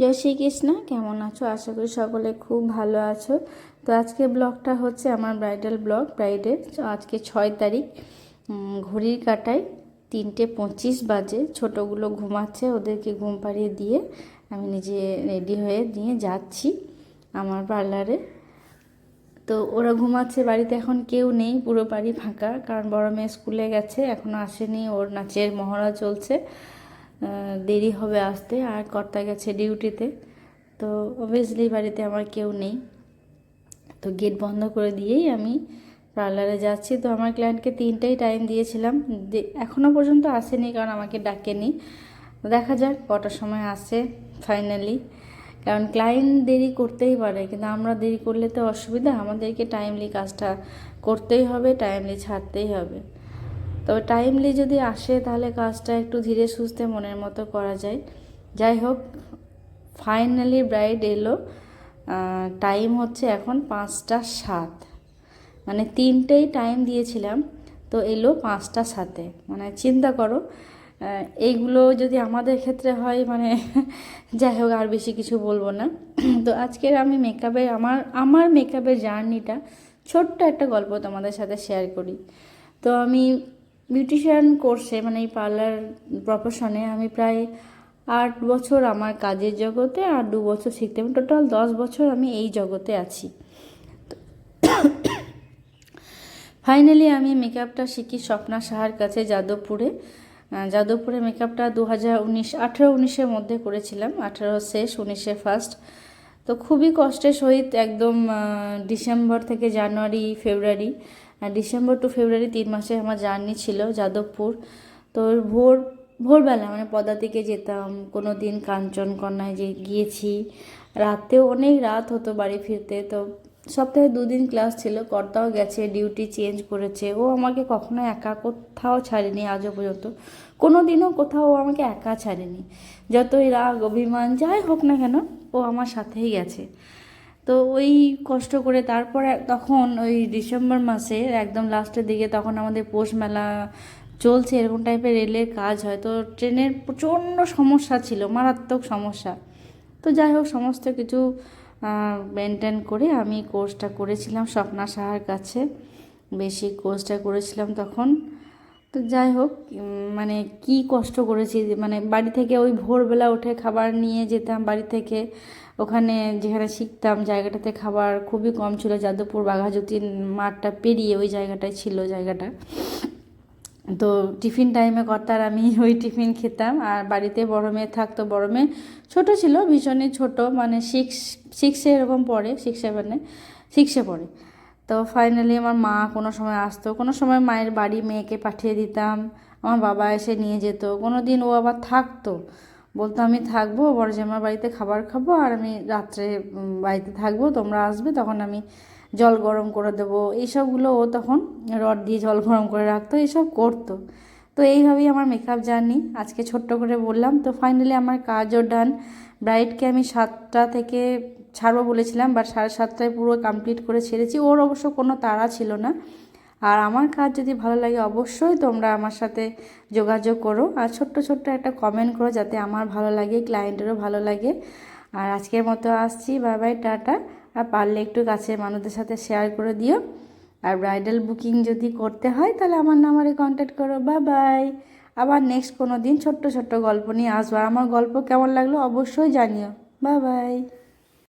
জয় শ্রীকৃষ্ণ কেমন আছো? আশা করি সকলে খুব ভালো আছো। তো আজকে ব্লগটা হচ্ছে আমার ব্রাইডাল ব্লগ ব্রাইডের আজকে ছয় তারিখ ঘড়ির কাটায় তিনটে পঁচিশ বাজে। ছোটোগুলো ঘুমাচ্ছে, ওদেরকে ঘুম পাড়িয়ে দিয়ে আমি নিজে রেডি হয়ে নিয়ে যাচ্ছি আমার পার্লারে তো ওরা ঘুমাচ্ছে, বাড়িতে এখন কেউ নেই, পুরো বাড়ি ফাঁকা। কারণ বড় মেয়ে স্কুলে গেছে এখনও আসেনি, ওর নাচের মহড়া চলছে। দেরি হবে আসতে, আর কর্তা গেছে ডিউটিতে। তো অবভিয়াসলি বাড়িতে আমার কেউ নেই। তো গেট বন্ধ করে দিয়েই আমি পার্লারে যাচ্ছি। তো আমার ক্লায়েন্টকে তিনটেই টাইম দিয়েছিলাম। এখনও পর্যন্ত আসেনি, কারণ আমাকে ডাকেনি। দেখা যাক, কটার সময় আসে ফাইনালি কারণ ক্লায়েন্ট দেরি করতেই পারে, কিন্তু আমরা দেরি করলে তো অসুবিধা। আমাদেরকে টাইমলি কাজটা করতেই হবে টাইমলি ছাড়তেই হবে। তবে টাইমলি যদি আসে, তাহলে কাজটা একটু ধীরে সুস্থে মনের মতো করা যায়। যাই হোক ফাইনালি ব্রাইড এলো। টাইম হচ্ছে এখন পাঁচটা সাত। মানে তিনটেই টাইম দিয়েছিলাম, তো এলো পাঁচটা সাথে মানে চিন্তা করো এইগুলো যদি আমাদের ক্ষেত্রে হয় মানে যাই হোক, আর বেশি কিছু বলব না। তো আজকের আমি মেকআপের আমার আমার মেকআপের জার্নিটা ছোট্ট একটা গল্প তোমাদের সাথে শেয়ার করি। তো আমি বিউটিশিয়ান কোর্সে মানে এই পার্লার প্রফেশনে আমি প্রায় আট বছর আমার কাজের জগতে আর দু বছর শিখতে টোটাল দশ বছর আমি এই জগতে আছি। ফাইনালি আমি মেকআপটা শিখি স্বপ্না সাহার কাছে যাদবপুরে। যাদবপুরে মেকআপটা দু হাজার উনিশ আঠেরো উনিশের মধ্যে করেছিলাম আঠেরো শেষ উনিশে ফার্স্ট তো খুবই কষ্টের সহিত একদম ডিসেম্বর থেকে জানুয়ারি, ফেব্রুয়ারি ডিসেম্বর টু ফেব্রুয়ারি তিন মাসে আমার জার্নি ছিল যাদবপুর। তো ভোর, ভোরবেলা মানে পদাতিকে যেতাম কোনো দিন কাঞ্চনকন্যায় যে গিয়েছি। রাতেও অনেক রাত হতো বাড়ি ফিরতে, তো সপ্তাহে দুদিন ক্লাস ছিল, কর্তাও গেছে ডিউটি চেঞ্জ করেছে। ও আমাকে কখনো একা কোথাও ছাড়েনি আজও পর্যন্ত। কোনো দিনও কোথাও ও আমাকে একা ছাড়েনি। যতই রাগ, অভিমান, যাই হোক না কেন, ও আমার সাথেই গেছে। তো ওই কষ্ট করে তারপর তখন ওই ডিসেম্বর মাসে একদম লাস্টের দিকে তখন আমাদের পৌষ মেলা চলছে, এরকম টাইপের রেলের কাজ হয়। তো ট্রেনের প্রচণ্ড সমস্যা ছিল, মারাত্মক সমস্যা। তো যাই হোক, সমস্ত কিছু মেনটেন করে আমি কোর্সটা করেছিলাম স্বপ্না সাহার কাছে। বেশি কোর্সটা করেছিলাম তখন। তো যাই হোক মানে কি কষ্ট করেছি মানে বাড়ি থেকে ওই ভোরবেলা উঠে খাবার নিয়ে যেতাম বাড়ি থেকে। ওখানে যেখানে শিখতাম, জায়গাটাতে খাবার খুবই কম ছিল। যাদবপুর বাঘাযতীন মাঠটা পেরিয়ে ওই জায়গাটায় ছিল জায়গাটা। তো টিফিন টাইমে কর্তার আমি ওই টিফিন খেতাম। আর বাড়িতে বড় মেয়ে থাকতো, বড় মেয়ে ছোটো ছিল, ভীষণই ছোট। মানে সিক্স সিক্সে এরকম পড়ে সিক্স সেভেনে সিক্সে পড়ে। তো ফাইনালি আমার মা কোনো সময় আসতো। কোনো সময় মায়ের বাড়ি মেয়েকে পাঠিয়ে দিতাম। আমার বাবা এসে নিয়ে যেত। কোনো দিন ও আবার থাকতো। বলতো, আমি থাকব, বড় জামার বাড়িতে খাবার খাব, আর আমি রাত্রে বাড়িতে থাকব, তোমরা আসবে, তখন আমি জল গরম করে দেবো। এইসবগুলো ও তখন রড দিয়ে জল গরম করে রাখতো, এইসব করতো। তো এইভাবেই আমার মেকআপ জার্নি আজকে ছোট্ট করে বললাম, তো ফাইনালি আমার কাজও ডান ব্রাইডকে আমি সাতটা থেকে ছাড়বো বলেছিলাম বাট সাড়ে সাতটায় পুরো কমপ্লিট করে ছেড়েছি। ওর অবশ্য কোনো তাড়া ছিল না। আর আমার কাজ যদি ভালো লাগে অবশ্যই তোমরা আমার সাথে যোগাযোগ করো আর ছোট্ট ছোট্ট একটা কমেন্ট করো যাতে আমার ভালো লাগে ক্লায়েন্টেরও ভালো লাগে। আর আজকের মতো আসছি বাই বাই টাটা। আর পারলে একটু কাছের মানুষদের সাথে শেয়ার করে দিও। আর ব্রাইডাল বুকিং যদি করতে হয় তাহলে আমার নাম্বারে কন্ট্যাক্ট করো। বা বাই আবার নেক্সট কোনো দিন ছোট্ট ছোট্ট গল্প নিয়ে আসব। আর আমার গল্প কেমন লাগল অবশ্যই জানিও। বা বাই